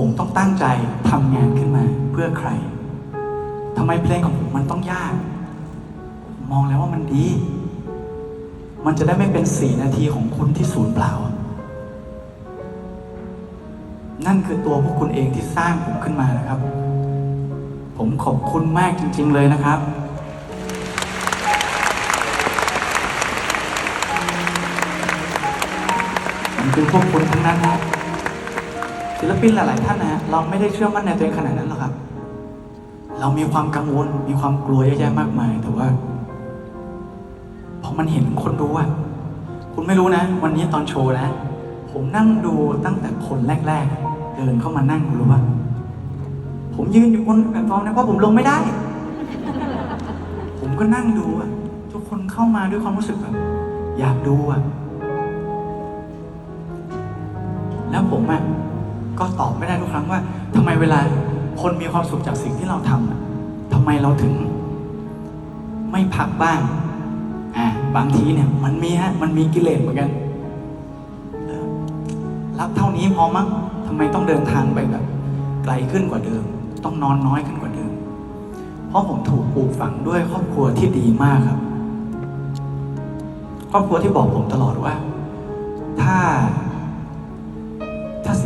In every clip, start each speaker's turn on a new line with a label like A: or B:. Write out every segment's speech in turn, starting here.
A: ผมต้องตั้งใจทำงานขึ้นมาเพื่อใครทำไมเพลงของผมมันต้องยาก มองแล้วว่ามันดี มันจะได้ไม่เป็นสี่นาทีของคุณที่สูญเปล่า นั่นคือตัวพวกคุณเองที่สร้างผมขึ้นมานะครับ ผมขอบคุณมากจริง ๆ เลยนะครับ มันคือพวกคุณทั้งนั้นนะ ศิลปินหลาย ๆ ท่านนะเราไม่ได้เชื่อมั่นในตัวเองขนาดนั้นหรอกครับ เรามีความกังวล มีความกลัวเยอะแยะมากมาย แต่ว่าพอมันเห็นคนดูอะคุณไม่รู้นะ วันนี้ตอนโชว์นะ ผมนั่งดูตั้งแต่คนแรก ๆ เดินเข้ามานั่งคุณรู้ปะผมยืนอยู่บนแพลตฟอร์มนะเพราะผมลงไม่ได้ ผมก็นั่งดูอะทุกคนเข้ามาด้วยความรู้สึกแบบอยากดูอะแล้วผมอะ ก็ตอบไม่ได้ทุกครั้งว่าทำไมเวลาคนมีความสุขจากสิ่งที่เราทำอะทำไมเราถึง ไม่พักบ้างอ่าบางทีเนี่ยมันมีฮะมันมีกิเลสเหมือนกันรับเท่านี้พอมั้งทำไมต้องเดินทางไปแบบไกลขึ้นกว่าเดิม ต้องนอนน้อยขึ้นกว่าเดิม เพราะผมถูกปลูกฝังด้วยครอบครัวที่ดีมากครับ ครอบครัวที่บอกผมตลอดว่า ถ้า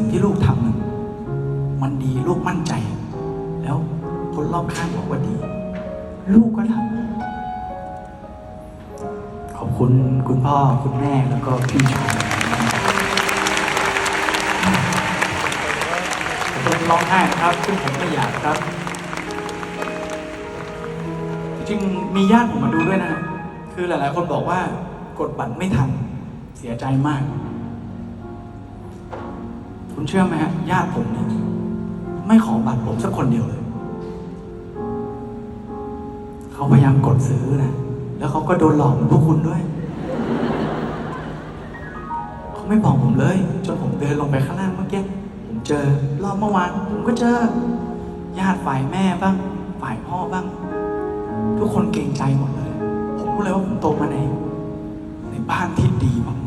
A: สิ่งที่ลูกทำมันมันดีลูกมั่นใจ แล้วคนรอบข้างบอกว่าดี ลูกก็ทำขอบคุณคุณพ่อคุณแม่แล้วก็พี่ชายผมร้องไห้ครับซึ่งผมไม่อยากครับ จริงมีญาติผมมาดูด้วยนะ คือหลาย ๆ คนบอกว่ากดบัตรไม่ทันเสียใจมาก คุณเชื่อไหมฮะญาติผมเนี่ยไม่ขอบัตรผมสักคนเดียวเลย เขาพยายามกดซื้อนะ แล้วเขาก็โดนหลอกเหมือนพวกคุณด้วย เขาไม่บอกผมเลย จนผมเดินลงไปข้างล่างเมื่อกี้ ผมเจอรอบเมื่อวาน ผมก็เจอ ญาติฝ่ายแม่บ้าง ฝ่ายพ่อบ้าง ทุกคนเกรงใจหมดเลย ผมรู้เลยว่าผมโตมาในในบ้านที่ดีมาก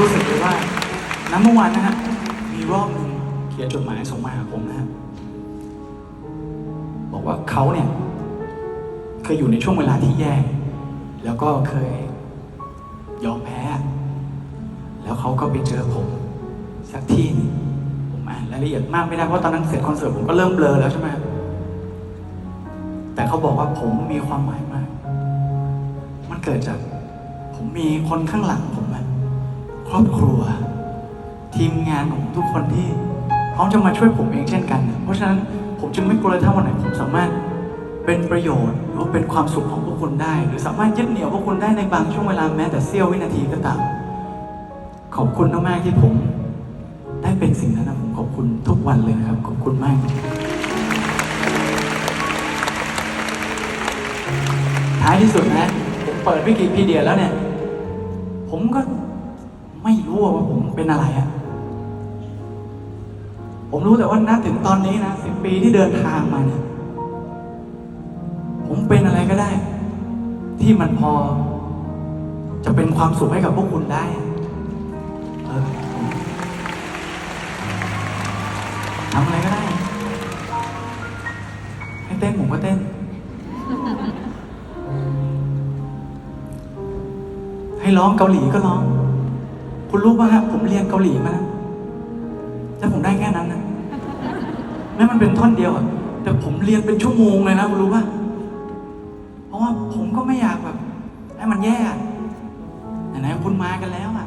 A: รู้สึกเลยว่าน้ำเมื่อวานนะฮะมีรอบหนึ่งเขียนจดหมายส่งมาหาผมนะฮะบอกว่าเขาเนี่ย เคยอยู่ในช่วงเวลาที่แย่ แล้วก็เคยยอมแพ้ แล้วเขาก็ไปเจอผม สักที่นึงผมอ่านรายละเอียดมากไม่ได้เพราะตอนนั้นเสร็จคอนเสิร์ตผมก็เริ่มเบลอแล้วใช่ไหมแต่เขาบอกว่าผมมีความหมายมาก มันเกิดจาก ผมมีคนข้างหลังผม ครอบครัว ทีมงานของทุกคนที่พร้อมจะมาช่วยผมเองเช่นกันเพราะฉะนั้นผมจึงไม่กลัวเลยถ้าวันไหนผมสามารถเป็นประโยชน์หรือว่าเป็นความสุขของพวกคุณได้ หรือสามารถยึดเหนี่ยวพวกคุณได้ในบางช่วงเวลาแม้แต่เสี้ยววินาทีก็ตามขอบคุณมากๆที่ผม ได้เป็นสิ่งนั้นนะผมขอบคุณทุกวันเลยนะครับ ขอบคุณมาก ท้ายที่สุดนะ ผมเปิดวิกิพีเดียแล้วเนี่ย ผมก็ ไม่รู้ว่าผมเป็นอะไรอะผมรู้แต่ว่าณถึงตอนนี้นะสิบปีที่เดินทางมาเนี่ยผมเป็นอะไรก็ได้ ที่มันพอ จะเป็นความสุขให้กับพวกคุณได้เออทำอะไรก็ได้ ให้เต้นผมก็เต้น ให้ร้องเกาหลีก็ร้อง คุณรู้ป่ะฮะผมเรียนเกาหลีมาแต่ผมได้แค่นั้นนะแม้มันเป็นท่อนเดียวอะแต่ผมเรียนเป็นชั่วโมงเลยนะคุณรู้ป่ะเพราะว่าผมก็ไม่อยากแบบให้มันแย่ไหนๆคุณมากันแล้วอะ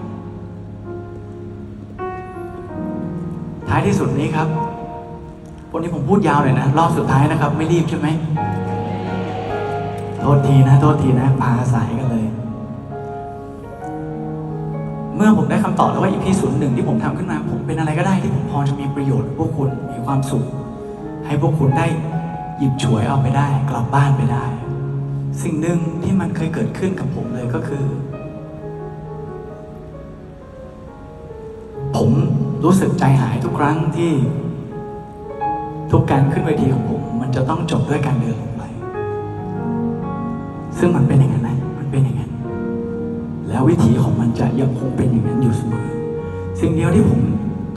A: ท้ายที่สุดนี้ครับวันนี้ผมพูดยาวเลยนะรอบสุดท้ายนะครับ ไม่รีบใช่ไหมโทษทีนะ โทษทีนะปาสายกันเลย เมื่อผมได้คำตอบแล้วว่าอีพีศูนย์หนึ่งที่ผมทำขึ้นมา ผมเป็นอะไรก็ได้ที่ผมพอจะมีประโยชน์พวกคุณมีความสุข ให้พวกคุณได้หยิบฉวยเอาไปได้ กลับบ้านไปได้ สิ่งหนึ่งที่มันเคยเกิดขึ้นกับผมเลยก็คือ ผมรู้สึกใจหายทุกครั้งที่ ทุกการขึ้นเวทีของผม มันจะต้องจบด้วยการเดินลงไปซึ่งมันเป็นอย่างนั้นนะมันเป็นอย่างนั้น แล้ววิถีของมันจะยังคงเป็นอย่างนั้นอยู่เสมอ สิ่งเดียวที่ผม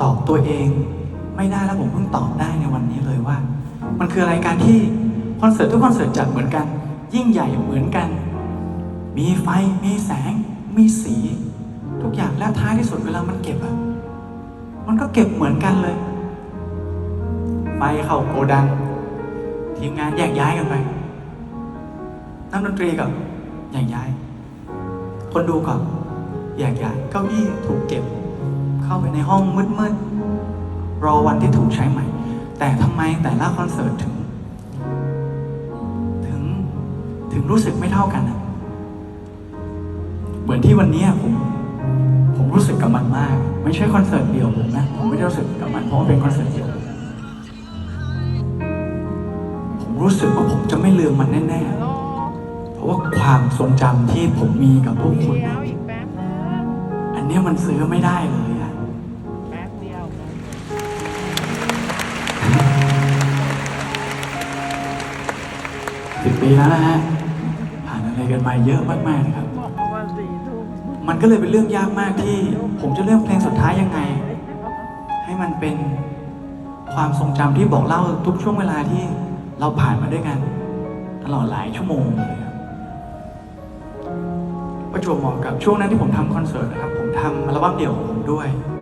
A: ตอบตัวเอง ไม่ได้แล้วผมเพิ่งตอบได้ในวันนี้เลยว่า มันคืออะไรการที่คอนเสิร์ตทุกคอนเสิร์ตจัดเหมือนกัน ยิ่งใหญ่เหมือนกัน มีไฟมีแสง มีสี ทุกอย่างแล้วท้ายที่สุดเวลามันเก็บอะมันก็เก็บเหมือนกันเลยไฟเข้าโกดัง ทีมงานแยกย้ายกันไปนักดนตรีกับแยกย้าย คนดูก่อนแยกย้ายเก้าอี้ถูกเก็บ เข้าไปในห้องมืดๆรอวันที่ถูกใช้ใหม่ แต่ทำไมแต่ละคอนเสิร์ตถึง ถึงถึงรู้สึกไม่เท่ากันอะเหมือนที่วันนี้ผมผมรู้สึกกับมันมาก ไม่ใช่คอนเสิร์ตเดียวผมนะผมไม่ได้รู้สึกกับมันเพราะว่าเป็นคอนเสิร์ตเดียวผมรู้สึกว่าผมจะไม่ลืมมันแน่ๆ ความทรงจำที่ผมมีกับพวกคุณ
B: อัน
A: นี้มันซื้อไม่ได้เลยอะสิบปีแล้วนะฮะ ผ่านอะไรกันมาเยอะมากๆนะครับ
B: มั
A: นก็เลยเป็นเรื่องยากมากที่ ผมจะเลือกเพลงสุดท้ายยังไง ให้มันเป็นความทรงจำที่บอกเล่าทุกช่วงเวลาที่เราผ่านมาด้วยกัน ตลอดหลายชั่วโมงเลย ประจวบเหมาะกับช่วงนั้นที่ผมทำคอนเสิร์ตนะครับ ผมทำอัลบั้มเดี่ยวของผมด้วย